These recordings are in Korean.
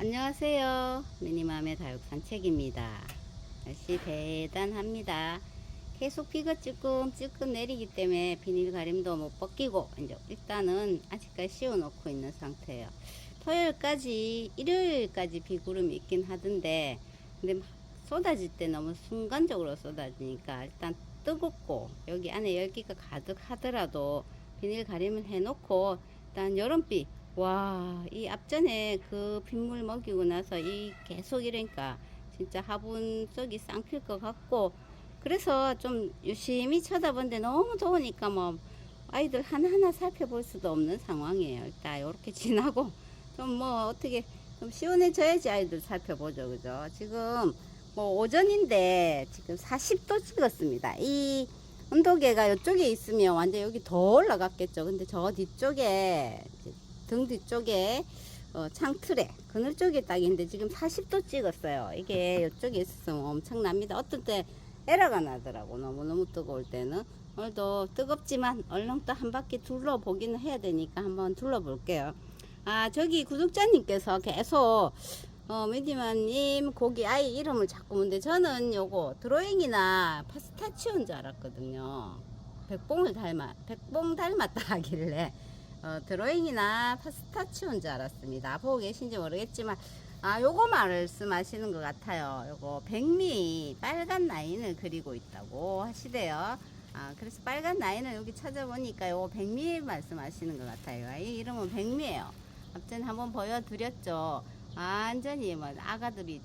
안녕하세요. 미니맘의 다육 산책입니다. 날씨 대단합니다. 계속 비가 찔끔 찔끔 내리기 때문에 비닐 가림도 못 벗기고 이제 일단은 아직까지 씌워 놓고 있는 상태예요. 토요일까지 일요일까지 비구름이 있긴 하던데 근데 막 쏟아질 때 너무 순간적으로 쏟아지니까 일단 뜨겁고 여기 안에 열기가 가득 하더라도 비닐 가림을 해놓고 일단 여름비 와 이 앞전에 그 빗물 먹이고 나서 이 계속 이러니까 진짜 화분 속이 쌍필 것 같고 그래서 좀 유심히 쳐다보는데 너무 더우니까 뭐 아이들 하나하나 살펴볼 수도 없는 상황이에요. 일단 이렇게 지나고 좀 뭐 어떻게 좀 시원해져야지 아이들 살펴보죠. 그죠? 지금 뭐 오전인데 지금 40도 찍었습니다. 이 온도계가 이쪽에 있으면 완전 여기 더 올라갔겠죠. 근데 저 뒤쪽에 등 뒤쪽에 어, 창틀에 그늘 쪽에 딱 있는데 지금 40도 찍었어요. 이게 이쪽에 있으면 엄청납니다. 어떤 때 에러가 나더라고. 너무너무 뜨거울 때는. 오늘도 뜨겁지만 얼른 또한 바퀴 둘러보기는 해야 되니까 한번 둘러볼게요. 아, 저기 구독자님께서 계속 어, 미디마님 고기 아이 이름을 자꾸 묻는데 저는 요거 드로잉이나 파스타치오인 줄 알았거든요. 백봉을 닮아, 백봉 닮았다 하길래 어, 드로잉이나 파스타치오인 줄 알았습니다. 보고 계신지 모르겠지만 아 요거 말씀하시는 것 같아요. 요거 백미 빨간 라인을 그리고 있다고 하시대요. 아 그래서 빨간 라인을 여기 찾아보니까 요거 백미 말씀하시는 것 같아요. 이 이름은 백미예요. 앞전 한번 보여드렸죠. 완전히 뭐 아가들이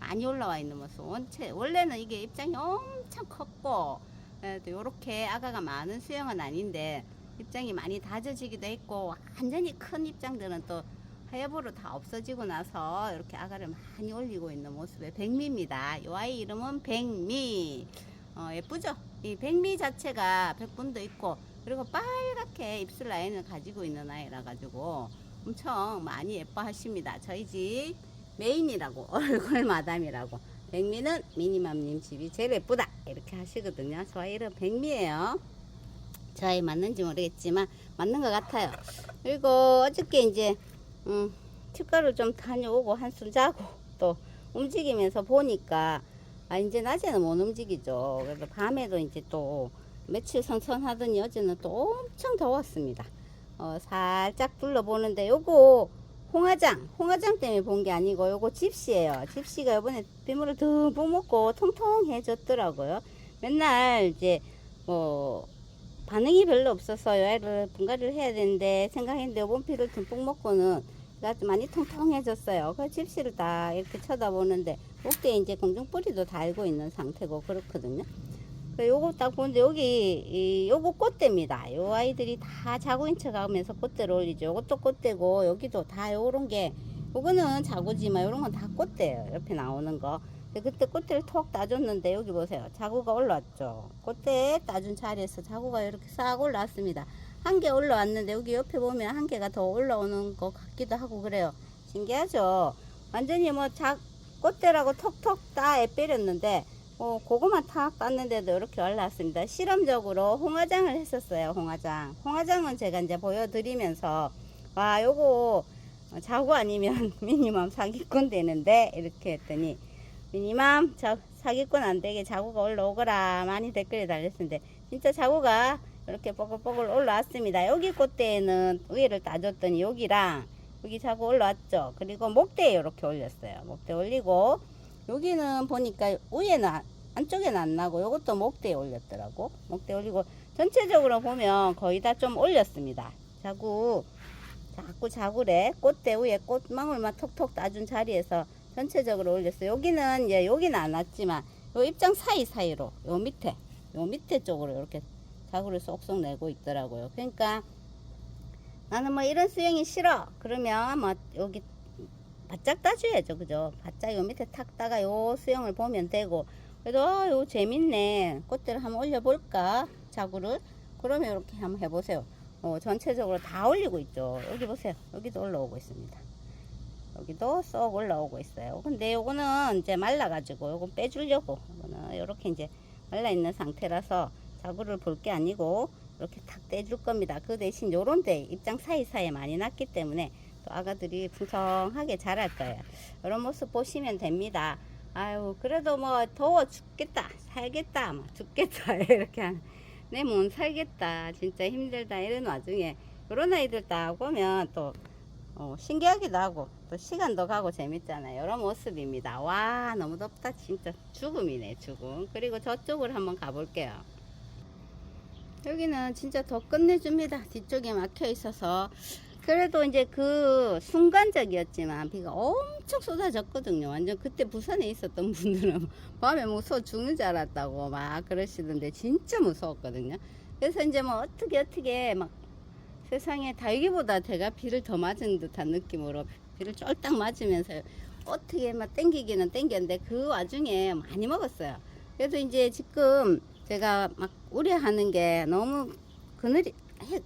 많이 올라와 있는 모습. 원체 원래는 이게 입장이 엄청 컸고 예, 또 요렇게 아가가 많은 수영은 아닌데 입장이 많이 다져지기도 했고 완전히 큰 입장들은 또 하여보로 다 없어지고 나서 이렇게 아가를 많이 올리고 있는 모습의 백미입니다. 이 아이 이름은 백미. 어, 예쁘죠? 이 백미 자체가 백분도 있고 그리고 빨갛게 입술 라인을 가지고 있는 아이라 가지고 엄청 많이 예뻐하십니다. 저희 집 메인이라고 얼굴 마담이라고 백미는 미니맘님 집이 제일 예쁘다 이렇게 하시거든요. 저 아이는 백미예요. 저 아이 맞는지 모르겠지만 맞는 것 같아요. 그리고 어저께 이제 음, 치과를 좀 다녀오고 한숨 자고 또 움직이면서 보니까 아 이제 낮에는 못 움직이죠. 그래서 밤에도 이제 또 며칠 선선하더니 어제는 또 엄청 더웠습니다. 어, 살짝 둘러보는데 요거 홍화장, 홍화장 때문에 본 게 아니고 요거 집시예요. 집시가 이번에 빗물을 듬뿍 먹고 통통해졌더라고요. 맨날 이제 뭐 반응이 별로 없어서 여애를 분갈이를 해야 되는데 생각했는데 원피를 듬뿍 먹고는 아주 많이 통통해졌어요. 그 집시를 다 이렇게 쳐다보는데 목대에 이제 공중뿌리도 달고 있는 상태고 그렇거든요. 그 요거 딱 보는데 여기 이 요거 꽃대입니다. 요 아이들이 다 자구인 척 하면서 꽃대를 올리죠. 요것도 꽃대고 여기도 다 요런 게 요거는 자구지만 요런 건 다 꽃대예요. 옆에 나오는 거. 그때 꽃대를 톡 따줬는데 여기 보세요. 자구가 올라왔죠. 꽃대 따준 자리에서 자구가 이렇게 싹 올라왔습니다. 한 개 올라왔는데 여기 옆에 보면 한 개가 더 올라오는 것 같기도 하고 그래요. 신기하죠? 완전히 뭐 자, 꽃대라고 톡톡 다 애빼렸는데 어, 그거만 탁 땄는데도 이렇게 올라왔습니다. 실험적으로 홍화장을 했었어요. 홍화장. 홍화장은 제가 이제 보여드리면서 와 요거 자고 아니면 미니멈 사기꾼 되는데 이렇게 했더니 미니멈 자, 사기꾼 안 되게 자구가 올라오거라 많이 댓글에 달렸는데 진짜 자구가 이렇게 뽀글뽀글 올라왔습니다. 여기 꽃대에는 위에를 따줬더니 여기랑 여기 자구 올라왔죠. 그리고 목대에 이렇게 올렸어요. 목대 올리고 여기는 보니까 위에는 안- 안쪽에는 안 나고 이것도 목대에 올렸더라고. 목대 올리고 전체적으로 보면 거의 다 좀 올렸습니다. 자구 자꾸 자구래 꽃대 위에 꽃망울만 톡톡 따준 자리에서 전체적으로 올렸어요. 여기는 이제 여기는 안 왔지만 요 입장 사이 사이로 요 밑에 요 밑에 쪽으로 이렇게 자구를 쏙쏙 내고 있더라고요. 그러니까 나는 뭐 이런 수영이 싫어. 그러면 뭐 여기 바짝 따줘야죠. 그죠? 바짝 요 밑에 탁 따가 요 수영을 보면 되고. 그래도 아, 요 재밌네. 꽃대를 한번 올려볼까? 자구를. 그러면 이렇게 한번 해보세요. 어, 전체적으로 다 올리고 있죠. 여기 보세요. 여기도 올라오고 있습니다. 여기도 쏙 올라오고 있어요. 근데 요거는 이제 말라가지고 요거 빼주려고. 요거는 요렇게 이제 말라있는 상태라서 자구를 볼 게 아니고 이렇게 탁 떼줄 겁니다. 그 대신 요런 데 입장 사이사이에 많이 났기 때문에 또 아가들이 풍성하게 자랄 거예요. 이런 모습 보시면 됩니다. 아유 그래도 뭐 더워 죽겠다 살겠다 막 죽겠다 이렇게 하는. 내몸 살겠다 진짜 힘들다 이런 와중에 이런 아이들 딱 보면 또 어, 신기하기도 하고 또 시간도 가고 재밌잖아요. 이런 모습입니다. 와 너무 덥다 진짜. 죽음이네 죽음. 그리고 저쪽으로 한번 가볼게요. 여기는 진짜 더 끝내줍니다. 뒤쪽에 막혀 있어서 그래도 이제 그 순간적이었지만 비가 엄청 쏟아졌거든요. 완전 그때 부산에 있었던 분들은 밤에 무서워 죽는 줄 알았다고 막 그러시던데 진짜 무서웠거든요. 그래서 이제 뭐 어떻게 어떻게 막 세상에 달기보다 제가 비를 더 맞은 듯한 느낌으로 비를 쫄딱 맞으면서 어떻게 막 땡기기는 땡겼는데 그 와중에 많이 먹었어요. 그래서 이제 지금 제가 막 우려하는 게 너무 그늘이 해-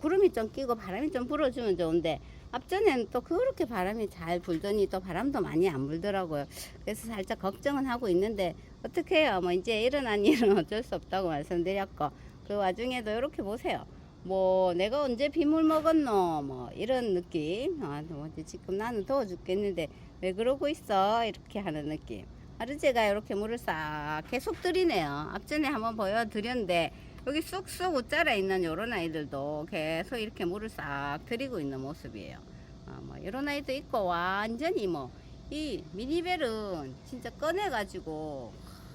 구름이 좀 끼고 바람이 좀 불어주면 좋은데 앞전에는 또 그렇게 바람이 잘 불더니 또 바람도 많이 안 불더라고요. 그래서 살짝 걱정은 하고 있는데 어떻게 해요? 뭐 이제 일어난 일은 어쩔 수 없다고 말씀드렸고 그 와중에도 이렇게 보세요. 뭐 내가 언제 빗물 먹었노? 뭐 이런 느낌. 아, 뭐 이제 지금 나는 더워 죽겠는데 왜 그러고 있어? 이렇게 하는 느낌. 아르제가 이렇게 물을 싹 계속 들이네요. 앞전에 한번 보여드렸는데 여기 쑥쑥 웃자라 있는 요런 아이들도 계속 이렇게 물을 싹 들이고 있는 모습이에요. 아, 뭐 이런 아이도 있고 완전히 뭐 이 미니벨은 진짜 꺼내가지고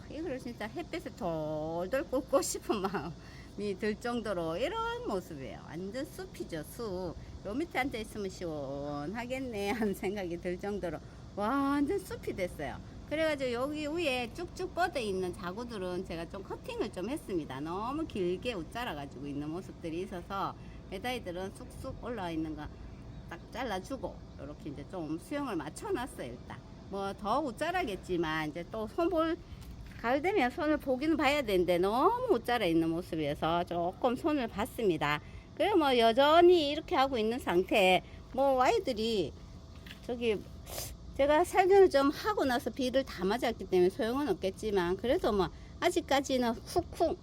이거를 진짜 햇빛에 돌돌 꽂고 싶은 마음이 들 정도로 이런 모습이에요. 완전 숲이죠 숲. 요 밑에 앉아 있으면 시원하겠네 하는 생각이 들 정도로 완전 숲이 됐어요. 그래가지고 여기 위에 쭉쭉 뻗어 있는 자구들은 제가 좀 커팅을 좀 했습니다. 너무 길게 웃자라 가지고 있는 모습들이 있어서 애다이들은 쑥쑥 올라와 있는 거 딱 잘라주고 이렇게 이제 좀 수영을 맞춰놨어요 일단. 뭐 더 웃자라겠지만 이제 또 손볼 가을 되면 손을 보기는 봐야 되는데 너무 웃자라 있는 모습이어서 조금 손을 봤습니다. 그래 뭐 여전히 이렇게 하고 있는 상태에 뭐 아이들이 저기 제가 살균을 좀 하고 나서 비를 다 맞았기 때문에 소용은 없겠지만 그래도 뭐 아직까지는 훅훅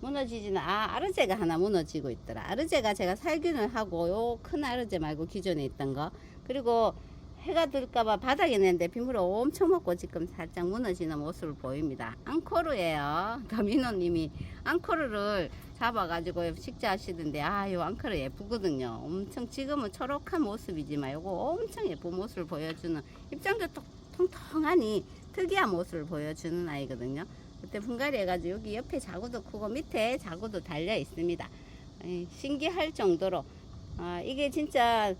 무너지지는 아 아르제가 하나 무너지고 있더라. 아르제가 제가 살균을 하고 요 큰 아르제 말고 기존에 있던 거. 그리고 해가 들까봐 바닥에 냈는데 빗물을 엄청 먹고 지금 살짝 무너지는 모습을 보입니다. 앙코르예요. 더민호님이 앙코르를 잡아가지고 식재하시던데 아요 앙코르 예쁘거든요 엄청 지금은 초록한 모습이지만 요거 엄청 예쁜 모습을 보여주는 입장도 통- 통통하니 특이한 모습을 보여주는 아이거든요 그때 분갈이 해가지고 여기 옆에 자구도 크고 밑에 자구도 달려 있습니다 신기할 정도로 아, 이게 진짜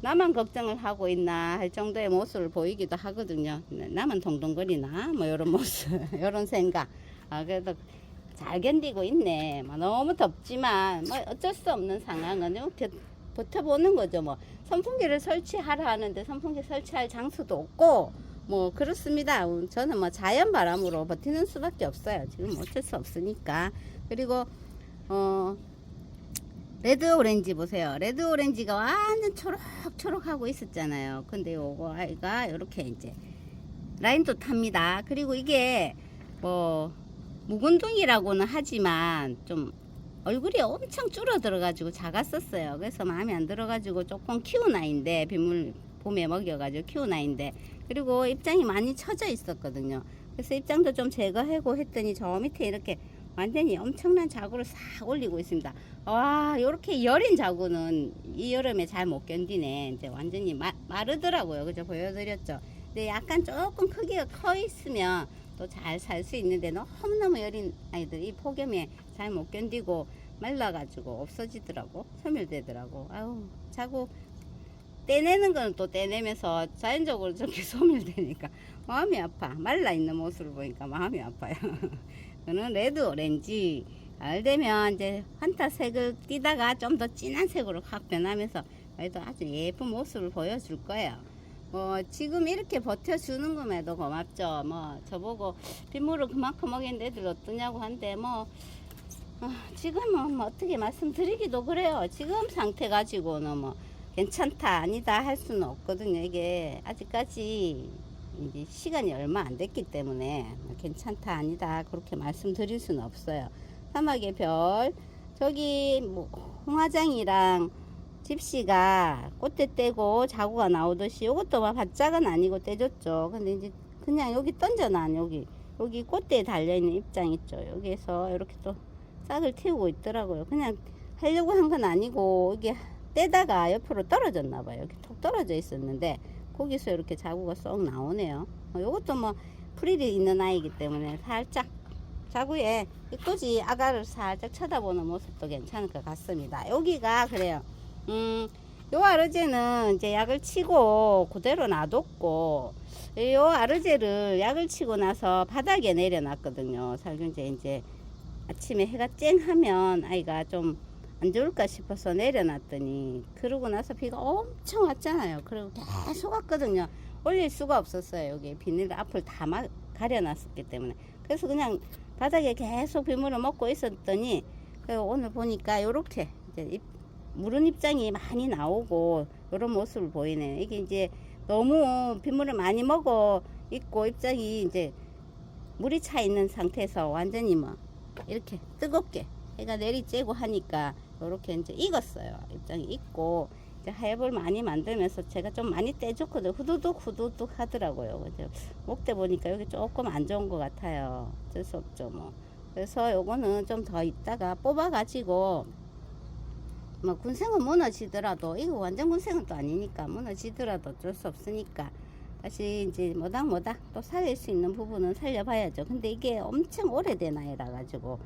나만 걱정을 하고 있나 할 정도의 모습을 보이기도 하거든요. 네, 나만 동동거리나 뭐 이런 모습, 이런 생각. 아 그래도 잘 견디고 있네. 뭐 너무 덥지만 뭐 어쩔 수 없는 상황은 좀 겨- 버텨보는 거죠. 뭐 선풍기를 설치하라 하는데 선풍기 설치할 장소도 없고 뭐 그렇습니다. 저는 뭐 자연 바람으로 버티는 수밖에 없어요. 지금 어쩔 수 없으니까. 그리고 어 레드 오렌지 보세요. 레드 오렌지가 완전 초록초록하고 있었잖아요. 근데 요거 아이가 이렇게 이제 라인도 탑니다. 그리고 이게 뭐 묵은둥이라고는 하지만 좀 얼굴이 엄청 줄어들어가지고 작았었어요. 그래서 마음에 안 들어가지고 조금 키운 아이인데 빗물 봄에 먹여가지고 키운 아이인데 그리고 입장이 많이 처져 있었거든요. 그래서 입장도 좀 제거하고 했더니 저 밑에 이렇게 완전히 엄청난 자구를 싹 올리고 있습니다. 와, 요렇게 여린 자구는 이 여름에 잘 못 견디네. 이제 완전히 마, 마르더라고요. 그죠? 보여드렸죠. 근데 약간 조금 크기가 커 있으면 또 잘 살 수 있는데 너무너무 여린 아이들 이 폭염에 잘 못 견디고 말라가지고 없어지더라고. 소멸되더라고. 아우, 자꾸 떼내는 거는 또 떼내면서 자연적으로 저렇게 소멸되니까 마음이 아파. 말라 있는 모습을 보니까 마음이 아파요. 그는 레드 오렌지 가을 되면 이제 환타색을 띠다가 좀 더 진한 색으로 확 변하면서 그래도 아주 예쁜 모습을 보여줄 거예요. 뭐 지금 이렇게 버텨주는 것에도 고맙죠. 뭐 저보고 빗물을 그만큼 먹였는데 애들 어떠냐고 한데 뭐 아, 지금은 뭐 어떻게 말씀드리기도 그래요. 지금 상태 가지고는 뭐 괜찮다 아니다 할 수는 없거든요. 이게 아직까지 이제 시간이 얼마 안 됐기 때문에 뭐 괜찮다 아니다 그렇게 말씀드릴 수는 없어요. 사막의 별 저기 뭐 홍화장이랑 집시가 꽃대 떼고 자구가 나오듯이 이것도 막 바짝은 아니고 떼줬죠. 근데 이제 그냥 여기 던져놔 여기 여기 꽃대에 달려있는 입장 있죠. 여기에서 이렇게 또 싹을 틔우고 있더라고요. 그냥 하려고 한 건 아니고 이게 떼다가 옆으로 떨어졌나 봐요. 이렇게 톡 떨어져 있었는데 거기서 이렇게 자구가 쏙 나오네요. 어, 요것도 뭐 프릴이 있는 아이기 때문에 살짝 자구에 이꼬지 아가를 살짝 쳐다보는 모습도 괜찮을 것 같습니다. 여기가 그래요. 음, 요 아르제는 이제 약을 치고 그대로 놔뒀고 요 아르제를 약을 치고 나서 바닥에 내려놨거든요. 살균제 이제 아침에 해가 쨍하면 아이가 좀 안 좋을까 싶어서 내려놨더니 그러고 나서 비가 엄청 왔잖아요. 그리고 계속 왔거든요. 올릴 수가 없었어요. 여기 비닐 앞을 다 막 가려놨었기 때문에 그래서 그냥 바닥에 계속 비물을 먹고 있었더니 그 오늘 보니까 요렇게 이제 입, 물은 입장이 많이 나오고 이런 모습을 보이네요. 이게 이제 너무 빗물을 많이 먹어 있고 입장이 이제 물이 차 있는 상태에서 완전히 뭐 이렇게 뜨겁게 해가 내리쬐고 하니까 이렇게 이제 익었어요. 입장이 익고 이제 하엽을 많이 만들면서 제가 좀 많이 떼줬거든요. 후두둑 후두둑 하더라고요. 그죠? 목대 보니까 여기 조금 안 좋은 것 같아요. 어쩔 수 없죠 뭐. 그래서 요거는 좀 더 있다가 뽑아가지고 뭐 군생은 무너지더라도 이거 완전 군생은 또 아니니까 무너지더라도 어쩔 수 없으니까 다시 이제 뭐당 또 살릴 수 있는 부분은 살려봐야죠. 근데 이게 엄청 오래된 아이라 가지고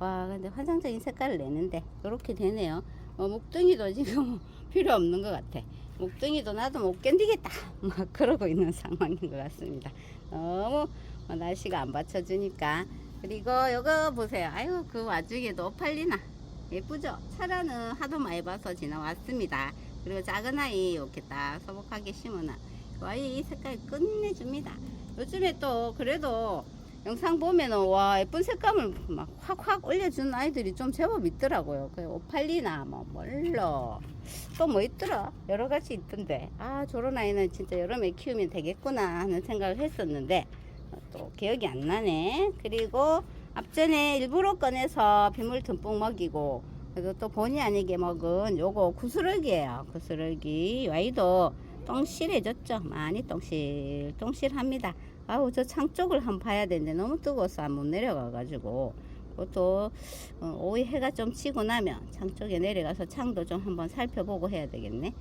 와 근데 환상적인 색깔을 내는데 이렇게 되네요. 어, 목둥이도 지금 필요 없는 것 같아. 목둥이도 나도 못 견디겠다 막 그러고 있는 상황인 것 같습니다. 너무 뭐 날씨가 안 받쳐주니까 그리고 요거 보세요. 아유 그 와중에도 팔리나 예쁘죠? 차라는 하도 많이 봐서 지나왔습니다. 그리고 작은 아이 이렇게 딱 소복하게 심어놔. 그 아이 이 색깔 끝내줍니다. 요즘에 또 그래도 영상 보면은 와 예쁜 색감을 막 확확 올려주는 아이들이 좀 제법 있더라고요. 그 오팔리나 뭐 멀러 또 뭐 있더라 여러 가지 있던데 아 저런 아이는 진짜 여름에 키우면 되겠구나 하는 생각을 했었는데 어, 또 기억이 안 나네. 그리고 앞전에 일부러 꺼내서 빗물 듬뿍 먹이고 그리고 또 본의 아니게 먹은 요거 구스러기예요. 구스러기 와이도 똥실해졌죠. 많이 똥실 똥실합니다. 아우 저 창 쪽을 한번 봐야 되는데 너무 뜨거워서 못 내려가가지고 그것도 어, 오후 해가 좀 치고 나면 창 쪽에 내려가서 창도 좀 한번 살펴보고 해야 되겠네.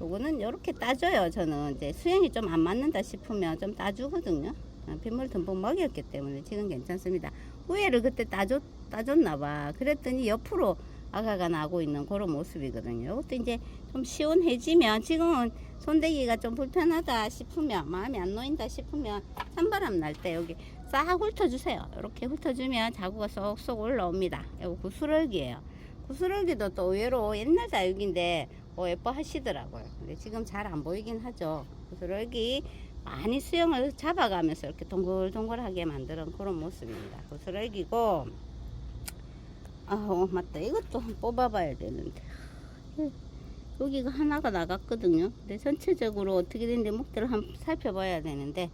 요거는 이렇게 따줘요. 저는 이제 수영이 좀 안 맞는다 싶으면 좀 따주거든요. 아, 빗물 듬뿍 먹였기 때문에 지금 괜찮습니다. 후회를 그때 따줬, 따줬나 봐. 그랬더니 옆으로 아가가 나고 있는 그런 모습이거든요. 이것도 이제 좀 시원해지면 지금은 손대기가 좀 불편하다 싶으면 마음이 안 놓인다 싶으면 찬바람 날 때 여기 싹 훑어주세요. 이렇게 훑어주면 자구가 쏙쏙 올라옵니다. 이거 구스러기예요. 구스러기도 또 의외로 옛날 자육인데 어, 예뻐 하시더라고요. 근데 지금 잘 안 보이긴 하죠. 구스러기 많이 수영을 잡아가면서 이렇게 동글동글하게 만드는 그런 모습입니다. 구스러기고 아 어, 맞다 이것도 뽑아봐야 되는데 여기가 하나가 나갔거든요. 근데 전체적으로 어떻게 되는지 목대를 한번 살펴봐야 되는데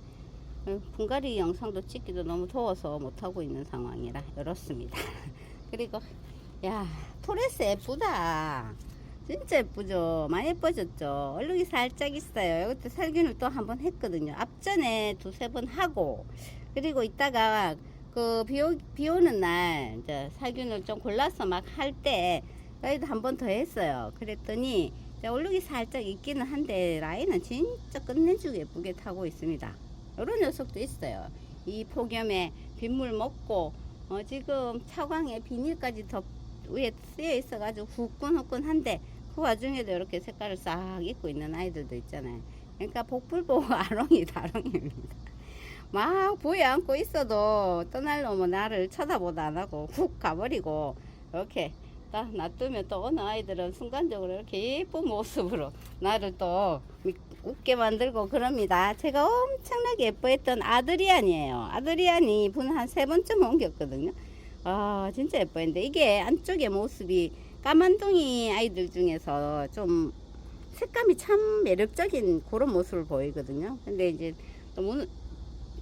어, 분갈이 영상도 찍기도 너무 더워서 못하고 있는 상황이라 이렇습니다. 그리고 야 토레스 예쁘다. 진짜 예쁘죠. 많이 예뻐졌죠. 얼룩이 살짝 있어요. 이것도 살균을 또 한 번 했거든요. 앞전에 두세 번 하고 그리고 이따가 그 비, 오, 비 오는 날 이제 살균을 좀 골라서 막 할 때 여기도 한 번 더 했어요. 그랬더니 얼룩이 살짝 있기는 한데 라인은 진짜 끝내주게 예쁘게 타고 있습니다. 이런 녀석도 있어요. 이 폭염에 빗물 먹고 어, 지금 차광에 비닐까지 덮 위에 쓰여 있어가지고 후끈후끈한데 그 와중에도 이렇게 색깔을 싹 입고 있는 아이들도 있잖아요. 그러니까 복불복 아롱이 다롱입니다. 막 보여 안고 있어도 떠날 놈은 나를 쳐다보도 안 하고 훅 가버리고 이렇게 딱 놔두면 또 어느 아이들은 순간적으로 이렇게 예쁜 모습으로 나를 또 미- 웃게 만들고 그럽니다. 제가 엄청나게 예뻐했던 아드리안이에요. 아드리안이 분한 세 번쯤 옮겼거든요. 아 진짜 예뻐했는데 이게 안쪽에 모습이 까만둥이 아이들 중에서 좀 색감이 참 매력적인 그런 모습을 보이거든요. 근데 이제 너무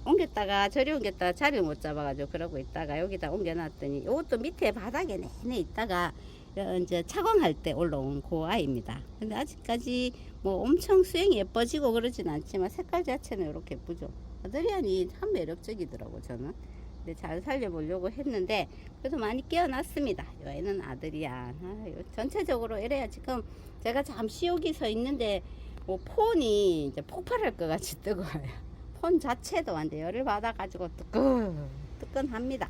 옮겼다가 저리 옮겼다가 자리를 못 잡아가지고 그러고 있다가 여기다 옮겨놨더니 이것도 밑에 바닥에 내내 있다가 어, 이제 착용할 때 올라온 그 아이입니다. 근데 아직까지 뭐 엄청 수영이 예뻐지고 그러진 않지만 색깔 자체는 이렇게 예쁘죠. 아드리안이 참 매력적이더라고 저는. 근데 잘 살려보려고 했는데 그래도 많이 깨어났습니다. 요 애는 아드리안. 아, 요 전체적으로 이래야 지금 제가 잠시 여기 서 있는데 뭐 폰이 이제 폭발할 것 같이 뜨거워요. 폰 자체도 완전 열을 받아가지고 뜨끈 뜨끈합니다.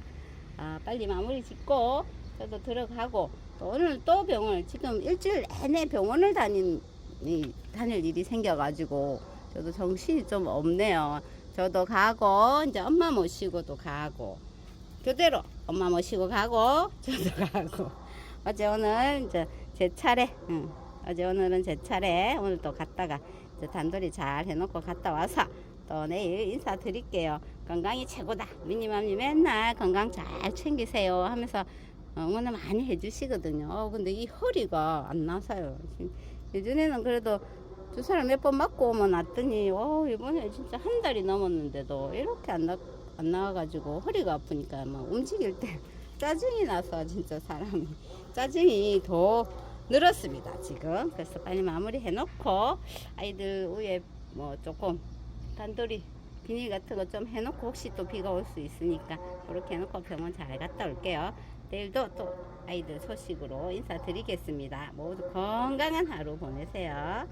아, 빨리 마무리 짓고 저도 들어가고 또 오늘 또 병원을 지금 일주일 내내 병원을 다닌 이, 다닐 일이 생겨가지고 저도 정신이 좀 없네요. 저도 가고 이제 엄마 모시고도 가고 교대로 엄마 모시고 가고 저도 가고 어제 오늘 이제 제 차례 응. 어제 오늘은 제 차례 오늘 또 갔다가 이제 단돌이 잘 해놓고 갔다 와서 또 내일 인사드릴게요. 건강이 최고다. 미니맘님 맨날 건강 잘 챙기세요 하면서 응원을 많이 해주시거든요. 어, 근데 이 허리가 안 나서요. 예전에는 그래도 주사를 몇 번 맞고 오면 낫더니 어, 이번에 진짜 한 달이 넘었는데도 이렇게 안, 나, 안 나와가지고 허리가 아프니까 막 움직일 때 짜증이 나서 진짜 사람이 짜증이 더 늘었습니다 지금. 그래서 빨리 마무리 해놓고 아이들 위에 뭐 조금 단돌이 비닐 같은 거 좀 해놓고 혹시 또 비가 올 수 있으니까 그렇게 해놓고 병원 잘 갔다 올게요. 내일도 또 아이들 소식으로 인사드리겠습니다. 모두 건강한 하루 보내세요